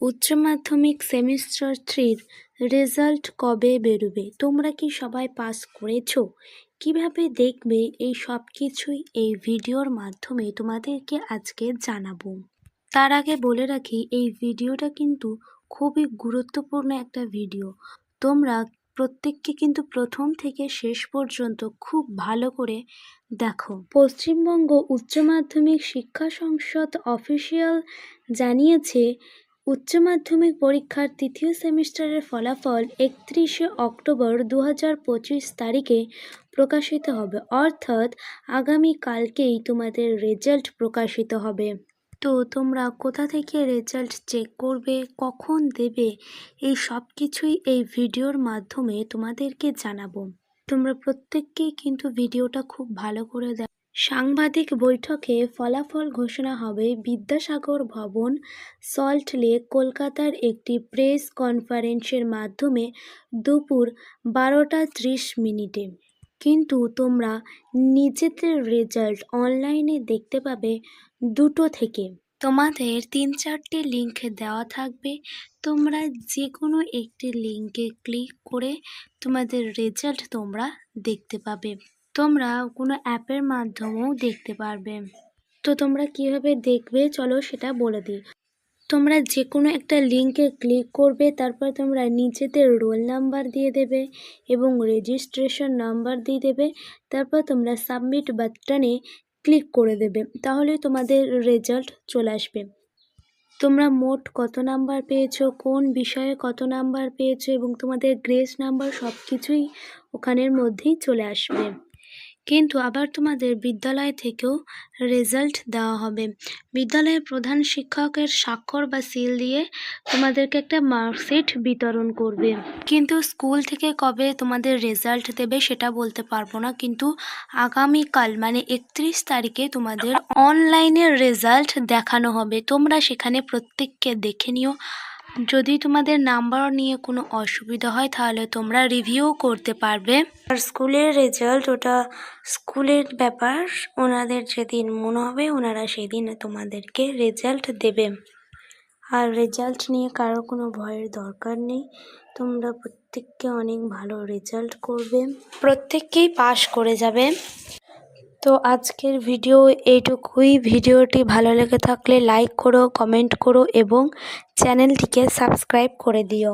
উচ্চ মাধ্যমিক সেমিস্টার থ্রির রেজাল্ট কবে বেরোবে? তোমরা কি সবাই পাস করেছ? কীভাবে দেখবে এই সব কিছুই এই ভিডিওর মাধ্যমে তোমাদেরকে আজকে জানাব। তার আগে বলে রাখি, এই ভিডিওটা কিন্তু খুবই গুরুত্বপূর্ণ একটা ভিডিও। তোমরা প্রত্যেককে কিন্তু প্রথম থেকে শেষ পর্যন্ত খুব ভালো করে দেখো। পশ্চিমবঙ্গ উচ্চ মাধ্যমিক শিক্ষা সংসদ অফিসিয়াল জানিয়েছে উচ্চ মাধ্যমিক পরীক্ষার তৃতীয় সেমিস্টারের ফলাফল একত্রিশে অক্টোবর দু হাজার পঁচিশ তারিখে প্রকাশিত হবে। অর্থাৎ আগামীকালকেই তোমাদের রেজাল্ট প্রকাশিত হবে। তো তোমরা কোথা থেকে রেজাল্ট চেক করবে, কখন দেবে, এই সব কিছুই এই ভিডিওর মাধ্যমে তোমাদেরকে জানাব। তোমরা প্রত্যেককেই কিন্তু ভিডিওটা খুব ভালো করে দেখ। সাংবাদিক বৈঠকে ফলাফল ঘোষণা হবে বিদ্যাসাগর ভবন, সল্ট লেক, কলকাতার একটি প্রেস কনফারেন্সের মাধ্যমে দুপুর বারোটা ত্রিশ মিনিটে। কিন্তু তোমরা নিজেদের রেজাল্ট অনলাইনে দেখতে পাবে দুটো থেকে। তোমাদের তিন চারটে লিঙ্ক দেওয়া থাকবে। তোমরা যে কোনো একটি লিঙ্কে ক্লিক করে তোমাদের রেজাল্ট তোমরা দেখতে পাবে। তোমরা কোনো অ্যাপের মাধ্যমেও দেখতে পারবে। তো তোমরা কীভাবে দেখবে? চলো সেটা বলে দিই। তোমরা যে কোনো একটা লিঙ্কে ক্লিক করবে, তারপর তোমরা নিজেদের রোল নাম্বার দিয়ে দেবে এবং রেজিস্ট্রেশন নাম্বার দিয়ে দেবে। তারপর তোমরা সাবমিট বাটনে ক্লিক করে দেবে। তাহলে তোমাদের রেজাল্ট চলে আসবে। তোমরা মোট কত নাম্বার পেয়েছ? কোন বিষয়ে কত নাম্বার পেয়েছ? এবং তোমাদের গ্রেস নাম্বার সব কিছুই ওখানের মধ্যেই চলে আসবে। কিন্তু আবার তোমাদের বিদ্যালয় থেকেও রেজাল্ট দেওয়া হবে। বিদ্যালয়ের প্রধান শিক্ষকের স্বাক্ষর বা সিল দিয়ে তোমাদেরকে একটা মার্কশিট বিতরণ করবে। কিন্তু স্কুল থেকে কবে তোমাদের রেজাল্ট দেবে সেটা বলতে পারব না, কিন্তু আগামীকাল মানে একত্রিশ তারিখে তোমাদের অনলাইনে রেজাল্ট দেখানো হবে। তোমরা সেখানে প্রত্যেককে দেখে নিও। যদি তোমাদের নাম্বার নিয়ে কোনো অসুবিধা হয়, তাহলে তোমরা রিভিউ করতে পারবে। আর স্কুলের রেজাল্ট, ওটা স্কুলের ব্যাপার। ওনাদের যেদিন মনে হবে, ওনারা সেদিন তোমাদেরকে রেজাল্ট দেবে। আর রেজাল্ট নিয়ে কারও কোনো ভয়ের দরকার নেই। তোমরা প্রত্যেককে অনেক ভালো রেজাল্ট করবে। প্রত্যেককেই পাশ করে যাবে। তো আজকের ভিডিও এইটুকুই। ভিডিওটি ভালো লেগে থাকলে লাইক করো, কমেন্ট করো এবং চ্যানেলটিকে সাবস্ক্রাইব করে দিও।